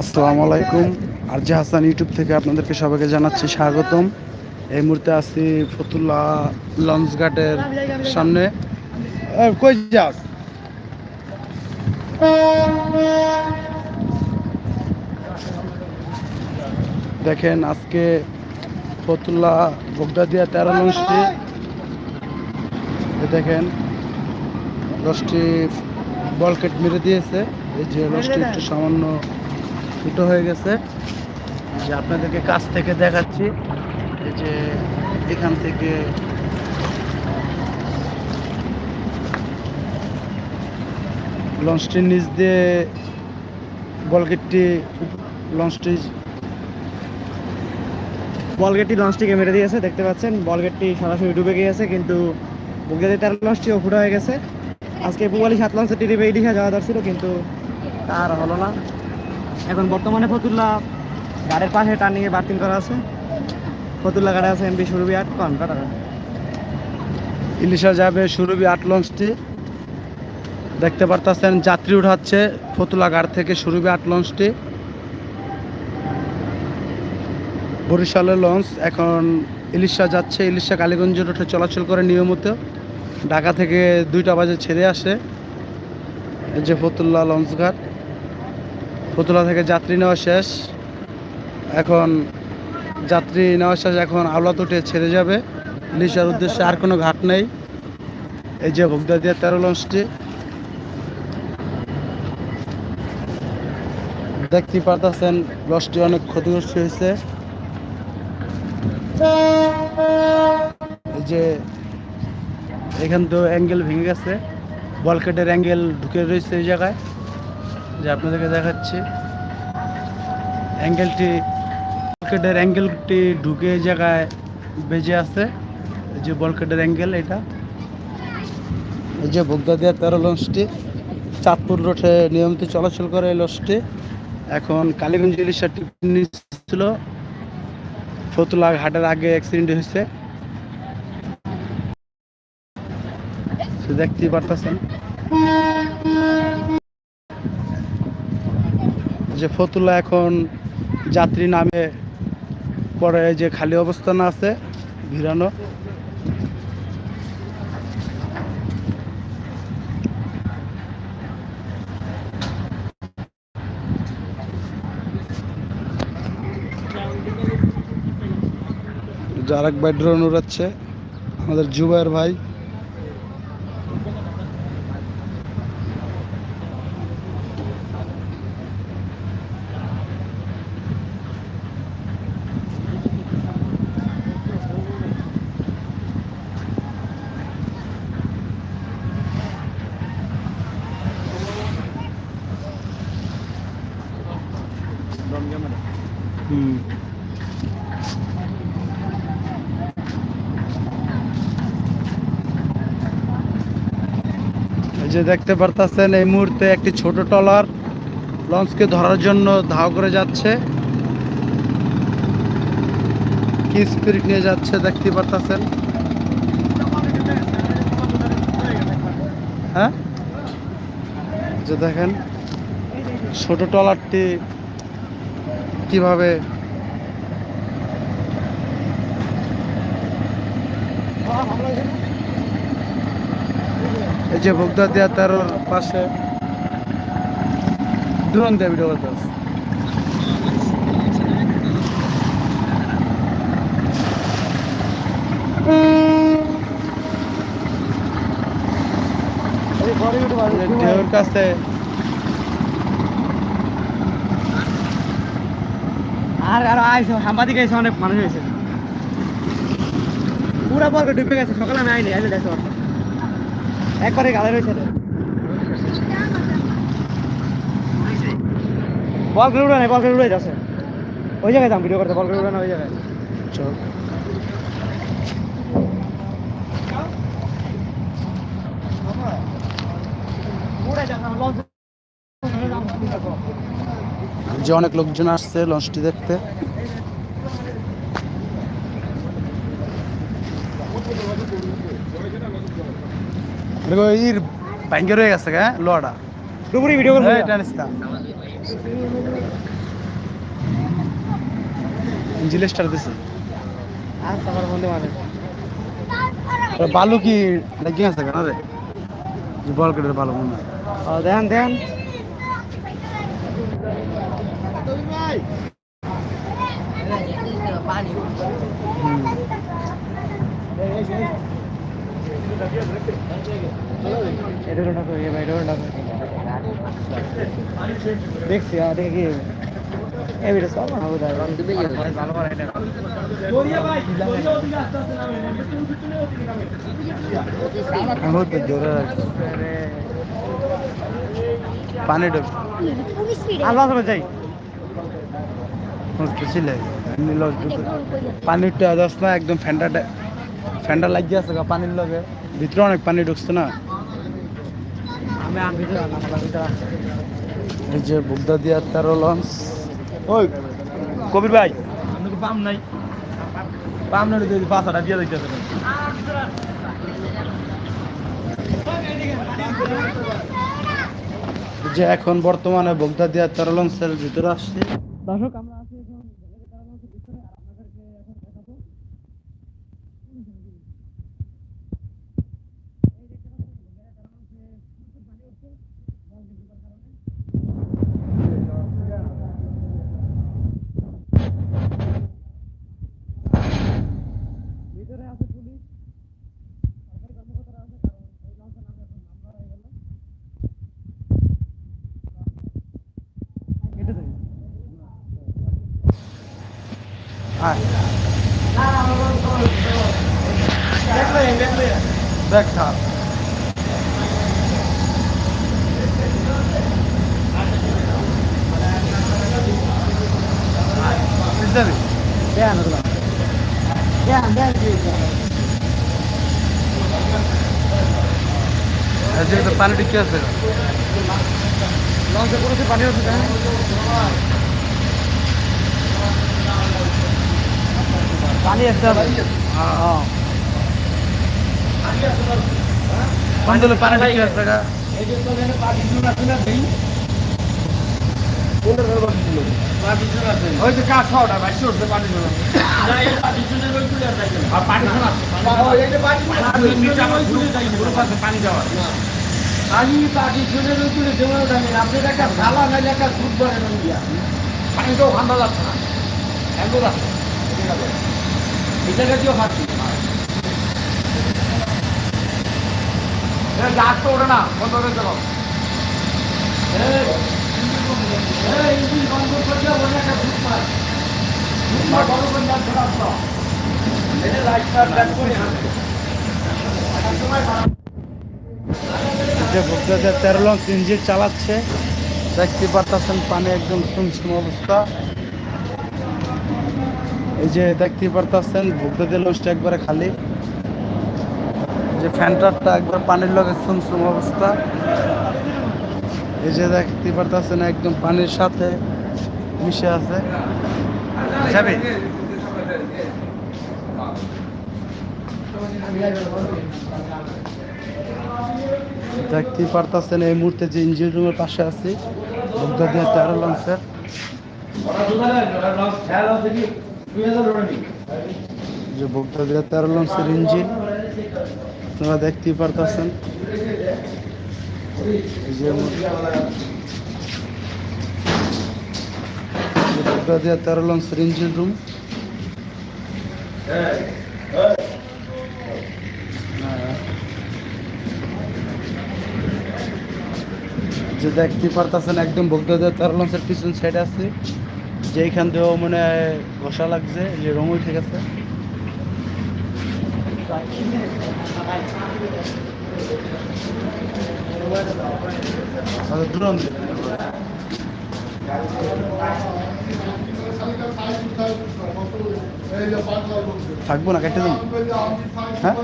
আসসালামু আলাইকুম। আর যে হাসান ইউটিউব থেকে আপনাদেরকে সবাইকে জানাচ্ছি স্বাগতম। এই মুহূর্তে আছি ফতুল্লা লঞ্চ ঘাটের সামনে। কই যাস দেখেন, আজকে ফতুল্লা বগদাদিয়া তেরো লঞ্চটি দেখেন লঞ্চটি বলকেট মেরে দিয়েছে। এই যে লঞ্চটি একটু সামান্য ফুটো হয়ে গেছে। যে আপনাদেরকে কাছ থেকে দেখাচ্ছি। এই যে এখান থেকে লঞ্চটির নিচ দিয়ে বলগেটটি লঞ্চটি বল গেটটি লঞ্চটিকে মেরে দিয়েছে দেখতে পাচ্ছেন। বল গেটটি সরাসরি ডুবে গিয়েছে কিন্তু বুগদাদি তেরো লঞ্চটিও ফুটো হয়ে গেছে। আজকে পুয়ালি সাত লঞ্চের টিরিপে ইডিশা যাওয়া দরছিল কিন্তু তার হলো না। এখন বর্তমানে ফতুল্লা গাড়ির পাশে টার্নিংয়ে বাতিল করা আছে। ফতুল্লা গাড়ি আছে এমবি সুরবি আট, কন ইলিশা যাবে সুরভি আট লঞ্চটি দেখতে পারতেছেন, যাত্রী উঠাচ্ছে ফতুলা ঘাট থেকে সুরভি আট লঞ্চটি বরিশালের লঞ্চ, এখন ইলিশা যাচ্ছে, ইলিশা কালীগঞ্জ রোডে চলাচল করে নিয়মিত। ঢাকা থেকে দুইটা বাজে ছেড়ে আসে। যে ফতুল্লা লঞ্চ ঘাট। ফতুল্লা থেকে যাত্রী নেওয়া শেষ। এখন যাত্রী নেওয়া শেষ, এখন আওলাত উঠে ছেড়ে যাবে। ইলিশার উদ্দেশ্যে আর কোনো ঘাট নেই। এই যে ভোগদাদিয়া তেরো লঞ্চটি দেখতে পারতেছেন লঞ্চটি অনেক ক্ষতিগ্রস্ত হয়েছে। এই যে এখান তো অ্যাঙ্গেল ভেঙে গেছে। বলকেটের অ্যাঙ্গেল ঢুকে রয়েছে এই জায়গায়। যে আপনাদেরকে দেখাচ্ছি। অ্যাঙ্গেলটি বলকেটের অ্যাঙ্গেলটি ঢুকে এই জায়গায় বেজে আছে। যে বলকেটের অ্যাঙ্গেল এটা। এই যে ভোগদাদিয়া তেরো লঞ্চটি, চাঁদপুর রোডে নিয়মিত চলাচল করে এই লঞ্চটি। এখন কালীগঞ্জ ইলিশা ছিল ফতুলা ঘাটের আগে অ্যাক্সিডেন্ট হয়েছে তো দেখতেই পারতেছেন। যে ফতুল্লা এখন যাত্রী নামে পরে যে খালি অবস্থান আছে, ভিড়ানো। আরেক ভাই ড্রোন উড়াচ্ছে, আমাদের জুবাইর ভাই হুম এই যে দেখতে পারতাছেন, এই মুহূর্তে একটি ছোট টলার লঞ্চকে ধরার জন্য ধাও করে যাচ্ছে। কি স্পিরিট নিয়ে যাচ্ছে দেখতে পারতাছেন? হ্যাঁ? যে দেখেন, ছোট টলারটি কীভাবে এই যে ভোগদা দেয়া তার পাশে ড্রোন দিয়ে ভিডিও ঢেউর কাছে আর আর আইসে, সাংবাদিক এসে অনেক মানুষ হয়েছে পুরা বলকে ডুবে গেছে সকালে আমি আইনি আইলে দেখো। একবারে গালে রয়েছে। বল করে উড়ে নাই বল করে উড়ে যাচ্ছে। ওই জায়গায় যাম ভিডিও করতে বল করে উড়ে না ওই জায়গায়। চল। যে অনেক লোকজন আসছে লঞ্চটি দেখতে। ইর ভাঙ্গে রয়ে গেছে হ্যাঁ লোয়াটা দুপুরে ভিডিও করব এই টানিস না ইঞ্জিল স্টার দিছে আচ্ছা আমার বন্ধু মানে ওরা বালু কি লাগিয়ে আছে কেন রে যে বল কেটে ভালো মনে হয়। ও দেন দেন হুম। এটা ওটা করে ভাই এটা ওটা দেখছি দেখি ভিডিও সব তো জোরে পানি ঢোক আল্লাহ যাই বেশি লাগে পানিটা দশ না একদম ফ্যানটা ফ্যানটা লাগিয়ে আছে পানির লগে। ভিতরে অনেক পানি ঢুকছে না। এই যে বুগদা তেরো লঞ্চ। ওই কবির ভাই। পাম নাই। পাম না যদি পাঁচটা দিয়ে দিতে যে এখন বর্তমানে বুগদা দিয়া তেরো লঞ্চের ভিতরে আসছে। দর্শক আমরা আছি এখন ভিতরে আছে পুলিশ সরকারি কর্মকর্তারা আছে কারণ এই লঞ্চের নামে এখন মামলা হয়ে গেল কেটে দেয় হ্যাঁ দেখ দেন দেন দেন পানি ঢুকে আছে। লঞ্চে করেছে পানি হচ্ছে দেন পানি আসতে হবে হ্যাঁ। হ্যাঁ। পানি দিলে পানি ঢুকে আছে। গা ওই যে কাজ ছটা ভাই সরছে পানি শোনা আর পানি শোনা পানি যাওয়া আমি পাখি শুনে তুলে জমা উঠানি আপনি একটা ভালো নাইলে একটা দুধ দিয়া পানিটাও ঠান্ডা যাচ্ছে না। আছে। খাচ্ছি। গাছ তো ওঠে না, বন্ধ করে যে তেরো লঞ্চ ইঞ্জিন চালাচ্ছে, দেখতে পারতেছেন, পানি একদম সুমসুম অবস্থা। এই যে দেখতে পারতেছেন ভক্তদের লঞ্চটা একবারে খালি। যে ফ্যান্টারটা একবার পানির লগে সুমসুম অবস্থা। এই যে দেখতে পারতেছেন একদম পানির সাথে মিশে আছে। যাবে? দেখতে পারতেছেন এই মুহূর্তে যে ইঞ্জিন রুমের পাশে আছি ভোগদা দিয়ে তেরো লঞ্চের। যে ভোগদা দিয়ে তেরো লঞ্চের ইঞ্জিন, আপনারা দেখতেই পারতেছেন। এই যে ভোগদা দিয়ে তেরো লঞ্চের ইঞ্জিন রুম যে দেখতে পারতেছেন, একদম ভোগদাদের তেরো লঞ্চের পিছন সাইডে আছে। যেইখান দিয়েও মানে ঘষা লাগছে যে রঙ উঠে গেছে। আচ্ছা, থাকব না কেটে দেবো। হ্যাঁ?